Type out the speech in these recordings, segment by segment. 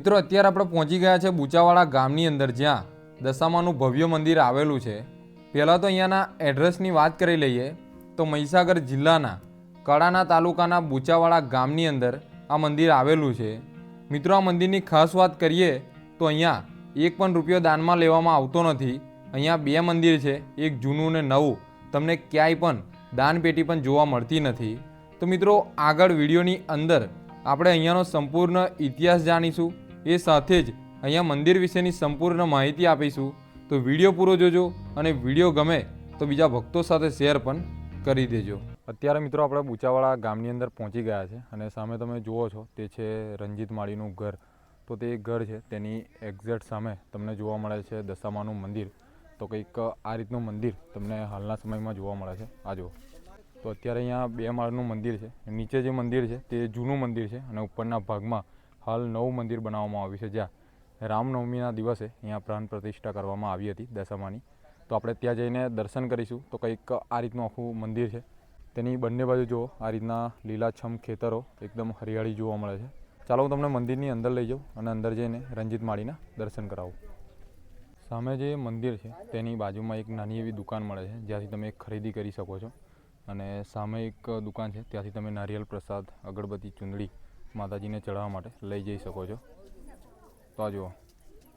મિત્રો, અત્યારે આપણે પહોંચી ગયા છે બુચાવાડા ગામની અંદર, જ્યાં દશામાનું ભવ્ય મંદિર આવેલું છે. પહેલાં તો અહીંયાના એડ્રેસની વાત કરી લઈએ, તો મહીસાગર જિલ્લાના કડાના તાલુકાના બુચાવાડા ગામની અંદર આ મંદિર આવેલું છે. મિત્રો, આ મંદિરની ખાસ વાત કરીએ, તો અહીંયા એક પણ રૂપિયો દાનમાં લેવામાં આવતો નથી. અહીંયા બે મંદિર છે, એક જૂનું ને નવું. તમને ક્યાંય પણ દાનપેટી પણ જોવા મળતી નથી. તો મિત્રો, આગળ વિડીયોની અંદર આપણે અહીંયાનો સંપૂર્ણ ઇતિહાસ જાણીશું. એ સાથે જ અહીંયા મંદિર વિશેની સંપૂર્ણ માહિતી આપીશું. તો વીડિયો પૂરો જોજો અને વીડિયો ગમે તો બીજા ભક્તો સાથે શેર પણ કરી દેજો. અત્યારે મિત્રો આપણે બુચાવાળા ગામની અંદર પહોંચી ગયા છે અને સામે તમે જુઓ છો તે છે રંજીત માળીનું ઘર. તો તે ઘર છે, તેની એક્ઝેક્ટ સામે તમને જોવા મળે છે દશામાનું મંદિર. તો કંઈક આ રીતનું મંદિર તમને હાલના સમયમાં જોવા મળે છે. આ જુઓ. તો અત્યારે અહીંયા બે માળનું મંદિર છે. નીચે જે મંદિર છે તે જૂનું મંદિર છે અને ઉપરના ભાગમાં હાલ નવું મંદિર બનાવવામાં આવ્યું છે, જ્યાં રામનવમીના દિવસે અહીંયા પ્રાણ પ્રતિષ્ઠા કરવામાં આવી હતી દશામાની તો આપણે ત્યાં જઈને દર્શન કરીશું. તો કંઈક આ રીતનું આખું મંદિર છે. તેની બંને બાજુ જુઓ, આ રીતના લીલાછમ ખેતરો એકદમ હરિયાળી જોવા મળે છે. ચાલો હું તમને મંદિરની અંદર લઈ જાઉં અને અંદર જઈને રંજીત માળીના દર્શન કરાવું. સામે જે મંદિર છે, તેની બાજુમાં એક નાની એવી દુકાન મળે છે, જ્યાંથી તમે ખરીદી કરી શકો છો. અને સામે એક દુકાન છે, ત્યાંથી તમે નારિયેલ પ્રસાદ, અગરબત્તી, ચૂંદડી માતાજીને ચડાવવા માટે લઈ જઈ શકો છો. તો આ જુઓ,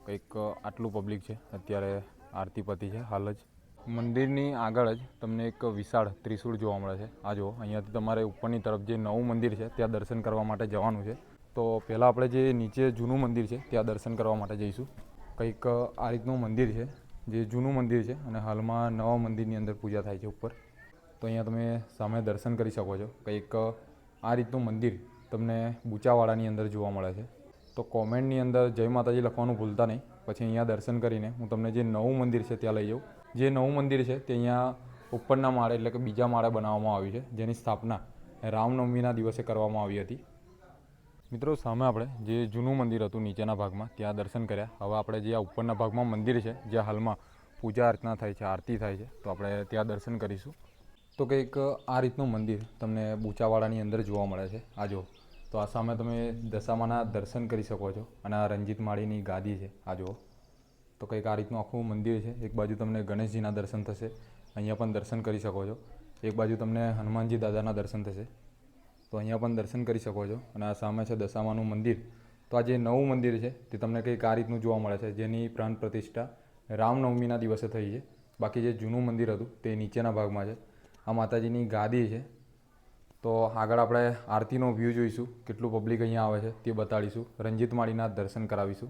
કંઈક આટલું પબ્લિક છે. અત્યારે આરતી પતિ છે, હાલ જ. મંદિરની આગળ જ તમને એક વિશાળ ત્રિશૂળ જોવા મળે છે. આ જુઓ, અહીંયાથી તમારે ઉપરની તરફ જે નવું મંદિર છે, ત્યાં દર્શન કરવા માટે જવાનું છે. તો પહેલાં આપણે જે નીચે જૂનું મંદિર છે, ત્યાં દર્શન કરવા માટે જઈશું. કંઈક આ રીતનું મંદિર છે, જે જૂનું મંદિર છે અને હાલમાં નવા મંદિરની અંદર પૂજા થાય છે ઉપર. તો અહીંયા તમે સામે દર્શન કરી શકો છો. કંઈક આ રીતનું મંદિર તમને બુચાવાડાની અંદર જોવા મળે છે. તો કોમેન્ટની અંદર જય માતાજી લખવાનું ભૂલતા નહીં. પછી અહીંયા દર્શન કરીને હું તમને જે નવું મંદિર છે ત્યાં લઈ જાઉં. જે નવું મંદિર છે તે અહીંયા ઉપરના માળે એટલે કે બીજા માળે બનાવવામાં આવ્યું છે, જેની સ્થાપના રામનવમીના દિવસે કરવામાં આવી હતી. મિત્રો સામે આપણે જે જૂનું મંદિર હતું નીચેના ભાગમાં, ત્યાં દર્શન કર્યા. હવે આપણે જે આ ઉપરના ભાગમાં મંદિર છે, જ્યાં હાલમાં પૂજા અર્ચના થાય છે, આરતી થાય છે, તો આપણે ત્યાં દર્શન કરીશું. તો કંઈક આ રીતનું મંદિર તમને બુચાવાડાની અંદર જોવા મળે છે. આ જુઓ. તો આ સામે તમે દશામાના દર્શન કરી શકો છો. અને આ રંજીત માળીની ગાદી છે. આ જુઓ. તો કંઈક આ રીતનું આખું મંદિર છે. એક બાજુ તમને ગણેશજીના દર્શન થશે. અહીંયા પણ દર્શન કરી શકો છો. એક બાજુ તમને હનુમાનજી દાદાના દર્શન થશે. તો અહીંયા પણ દર્શન કરી શકો છો. અને આ સામે છે દશામાનું મંદિર. તો આ જે નવું મંદિર છે, તે તમને કંઈક આ રીતનું જોવા મળે છે. જેની પ્રાણ પ્રતિષ્ઠા રામનવમીના દિવસે થઈ છે. બાકી જે જૂનું મંદિર હતું, તે નીચેના ભાગમાં છે. આ માતાજીની ગાદી છે. તો આગળ આપણે આરતીનો વ્યૂ જોઈશું. કેટલું પબ્લિક અહીંયા આવે છે તે બતાડીશું. રંજીત માળીના દર્શન કરાવીશું.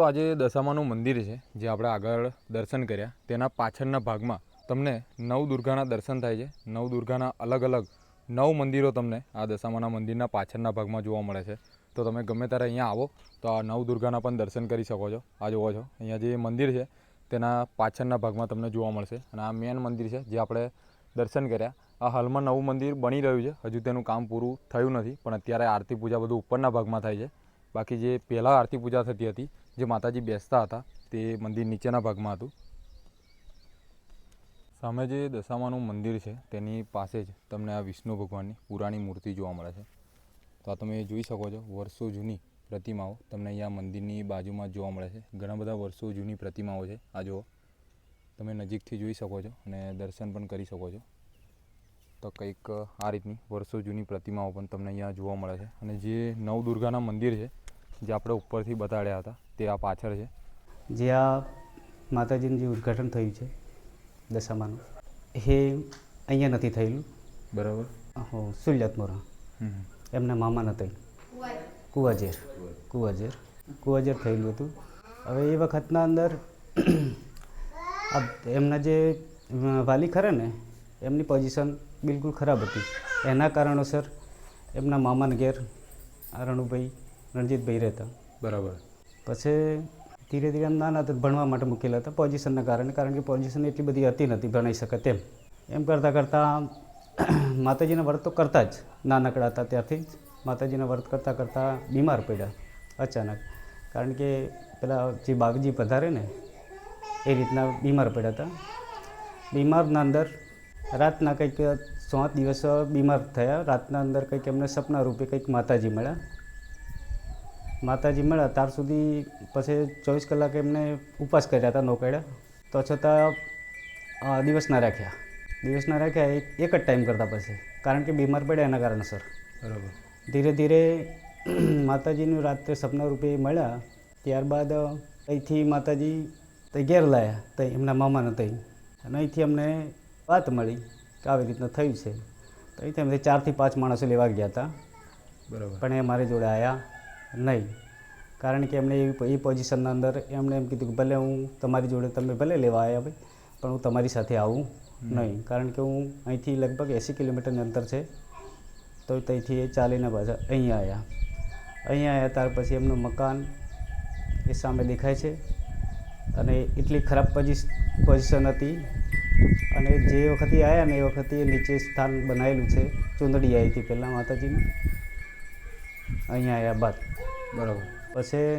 મિત્રો, આજે દશામાનું મંદિર છે, જે આપણે આગળ દર્શન કર્યા. તેના પાછળના ભાગમાં તમને નવ દુર્ગાના દર્શન થાય છે. નવ દુર્ગાના અલગ અલગ નવ મંદિરો તમને આ દશામાના મંદિરના પાછળના ભાગમાં જોવા મળે છે. તો તમે ગમે ત્યારે અહીંયા આવો, તો આ નવ દુર્ગાના પણ દર્શન કરી શકો છો. આ જોવો છો. અહીંયા જે મંદિર છે, તેના પાછળના ભાગમાં તમને જોવા મળશે. અને આ મેન મંદિર છે, જે આપણે દર્શન કર્યા. આ હાલમાં નવું મંદિર બની રહ્યું છે. હજુ તેનું કામ પૂરું થયું નથી, પણ અત્યારે આરતી પૂજા બધું ઉપરના ભાગમાં થાય છે. બાકી જે પહેલાં આરતી પૂજા થતી હતી જે માતાજી બેસતા હતા, તે મંદિર નીચેના ભાગમાં હતું. સામે જે દશામાનું મંદિર છે, તેની પાસે જ તમને આ વિષ્ણુ ભગવાનની પુરાણી મૂર્તિ જોવા મળે છે. તો આ તમે જોઈ શકો છો, વર્ષો જૂની પ્રતિમાઓ તમને અહીંયા મંદિરની બાજુમાં જોવા મળે છે. ઘણા બધા વર્ષો જૂની પ્રતિમાઓ છે, આ જુઓ. તમે નજીકથી જોઈ શકો છો અને દર્શન પણ કરી શકો છો. તો કંઈક આ રીતની વર્ષો જૂની પ્રતિમાઓ પણ તમને અહીંયા જોવા મળે છે. અને જે નવદુર્ગાના મંદિર છે જે આપણે ઉપરથી બતાડ્યા હતા તે આ પાછળ છે. જે આ માતાજીનું જે ઉદ્ઘાટન થયું છે દશામાનું એ અહીંયા નથી થયેલું. બરાબર. હો સુલ્યાત મોરા. એમના મામા નથી કુવાજેર. કુવાજેર. કુવાજેર થયેલું હતું. હવે એ વખતના અંદર એમના જે વાલી ખરા ને એમની પોઝિશન બિલકુલ ખરાબ હતી. એના કારણોસર એમના મામાને ઘેર અરણુભાઈ રણુભાઈ રણજીતભાઈ રહેતા. બરાબર. પછી ધીરે ધીરે એમ નાના હતા ભણવા માટે મૂકેલા હતા પોઝિશનના કારણે કારણ કે પોઝિશન એટલી બધી હતી નથી ભણાઈ શકે તેમ. એમ કરતાં કરતાં માતાજીના વ્રત તો કરતા જ નાનકડા હતા ત્યારથી જ માતાજીના વ્રત કરતાં કરતાં બીમાર પડ્યા અચાનક. કારણ કે પેલા જે બાગજી પધારે ને એ રીતના બીમાર પડ્યા હતા. બીમારના અંદર રાતના કંઈક સાત દિવસ બીમાર થયા રાતના અંદર કંઈક એમને સપના રૂપે કંઈક માતાજી મળ્યા. માતાજી મળ્યા ત્યાર સુધી પછી ચોવીસ કલાક એમને ઉપવાસ કર્યા હતા નોકડ્યા તો છતાં દિવસના રાખ્યા. દિવસના રાખ્યા એક જ ટાઈમ કરતા પછી. કારણ કે બીમાર પડ્યા એના કારણસર. બરાબર. ધીરે ધીરે માતાજીનું રાત્રે સપના રૂપે મળ્યા. ત્યારબાદ અહીંથી માતાજી તઈ ઘેર લાયા તો એમના મામાને તઈ. અને અહીંથી અમને વાત મળી કે આવી રીતના થયું છે. તો અહીંથી અમે ચારથી પાંચ માણસો લેવા ગયા હતા. બરાબર. પણ એ મારી જોડે આવ્યા નહીં. કારણ કે એમણે એ પોઝિશનના અંદર એમણે એમ કીધું કે ભલે હું તમારી જોડે તમે ભલે લેવા આવ્યા ભાઈ પણ હું તમારી સાથે આવું નહીં. કારણ કે હું અહીંથી લગભગ એંસી કિલોમીટરની અંતર છે. તો ત્યાંથી એ ચાલીને પાછા અહીંયા આવ્યા. અહીંયા આવ્યા ત્યાર પછી એમનું મકાન એ સામે દેખાય છે. અને એટલી ખરાબ પોઝિશ પોઝિશન હતી. અને જે વખતે આવ્યા ને એ વખતે નીચે સ્થાન બનાવેલું છે. ચુંદડી આવી હતી પહેલાં માતાજીની. અહીંયા આવ્યા બાદ. બરાબર. પછી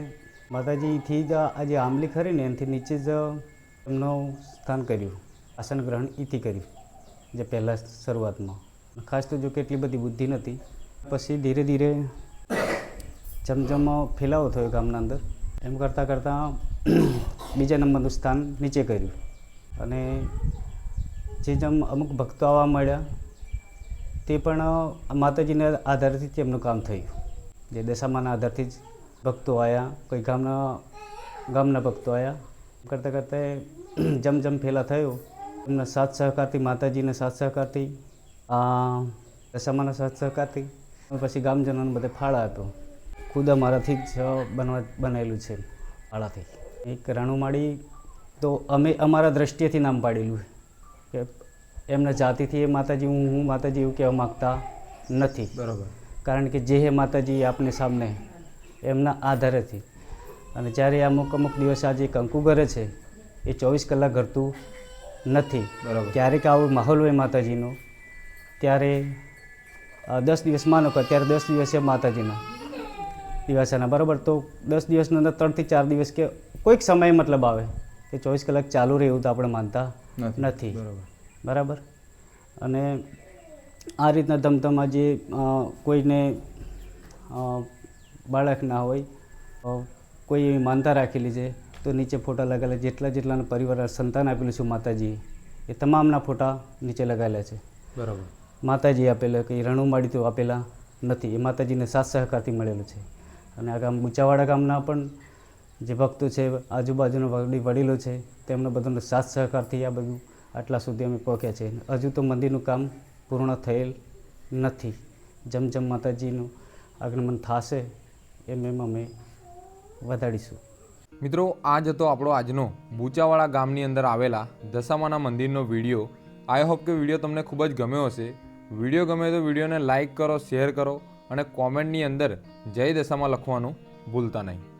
માતાજીથી જ આ જે આંબલી ખરી ને એનાથી નીચે જ એમનું સ્થાન કર્યું. આસન ગ્રહણ એથી કર્યું, જે પહેલાં શરૂઆતમાં. ખાસ તો જો કે એટલી બધી બુદ્ધિ નથી પછી ધીરે ધીરે જેમ ફેલાવો થયો ગામના અંદર. એમ કરતાં કરતાં બીજા નંબરનું સ્થાન નીચે કર્યું. અને જે જેમ અમુક ભક્તો આવવા મળ્યા તે પણ માતાજીના આધારથી એમનું કામ થયું. જે દશામાના આધારથી જ ભક્તો આવ્યા કોઈ ગામના ગામના ભક્તો આવ્યા કરતાં કરતાં જમ જમ ફેલા થયો. એમના સાથ સહકારથી, માતાજીના સાથ સહકારથી દશામાના સાથ સહકારથી, પછી ગામજનોને બધે ફાળા આપ્યો. ખુદ અમારાથી જ બનવા બનાવેલું છે ફાળાથી. એક રાણુમાળી તો અમે અમારા દ્રષ્ટિએથી નામ પાડેલું કે એમના જાતિથી એ માતાજી, હું હું માતાજી એવું કહેવા માગતા નથી. બરાબર. કારણ કે જે હે માતાજી આપને સામને એમના આધારેથી. અને જ્યારે અમુક અમુક દિવસ આજે કંકુ ઘરે છે એ ચોવીસ કલાક ઘરતું નથી. બરાબર. ક્યારેક આવો માહોલ હોય માતાજીનો ત્યારે દસ દિવસ માનો કે ત્યારે દસ દિવસ છે માતાજીના દિવસના. બરાબર તો દસ દિવસની અંદર ત્રણથી ચાર દિવસ કે કોઈક સમય મતલબ આવે કે ચોવીસ કલાક ચાલુ રહે એવું તો આપણે માનતા નથી. બરાબર. બરાબર? અને આ રીતના ધમધમા જે કોઈને બાળક ના હોય કોઈ એવી માનતા રાખેલી છે તો નીચે ફોટા લગાવેલા જેટલા જેટલાના પરિવાર સંતાન આપેલું છે માતાજીએ એ તમામના ફોટા નીચે લગાવેલા છે. બરાબર. માતાજી આપેલા કે રણુમાળી તો આપેલા નથી એ માતાજીને સાથ સહકારથી મળેલું છે. અને આ ગામ ગુચાવાડા ગામના પણ જે ભક્તો છે આજુબાજુના વડી વડીલો છે તેમનો બધાનો સાથ સહકારથી આ બધું આટલા સુધી અમે પહોંચ્યા છે. હજુ તો મંદિરનું કામ પૂર્ણ થયેલ નથી. જેમ જેમ માતાજીનું આગમન થશે, એમ એમ અમે વધારીશું. મિત્રો, આ જ હતો આપણો આજનો બુચાવાળા ગામની અંદર આવેલા દશામાના મંદિરનો વીડિયો. આઈ હોપ કે વીડિયો તમને ખૂબ જ ગમ્યો હશે. વીડિયો ગમે તો વિડીયોને લાઇક કરો શેર કરો અને કોમેન્ટની અંદર જય દશામાં લખવાનું ભૂલતા નહીં.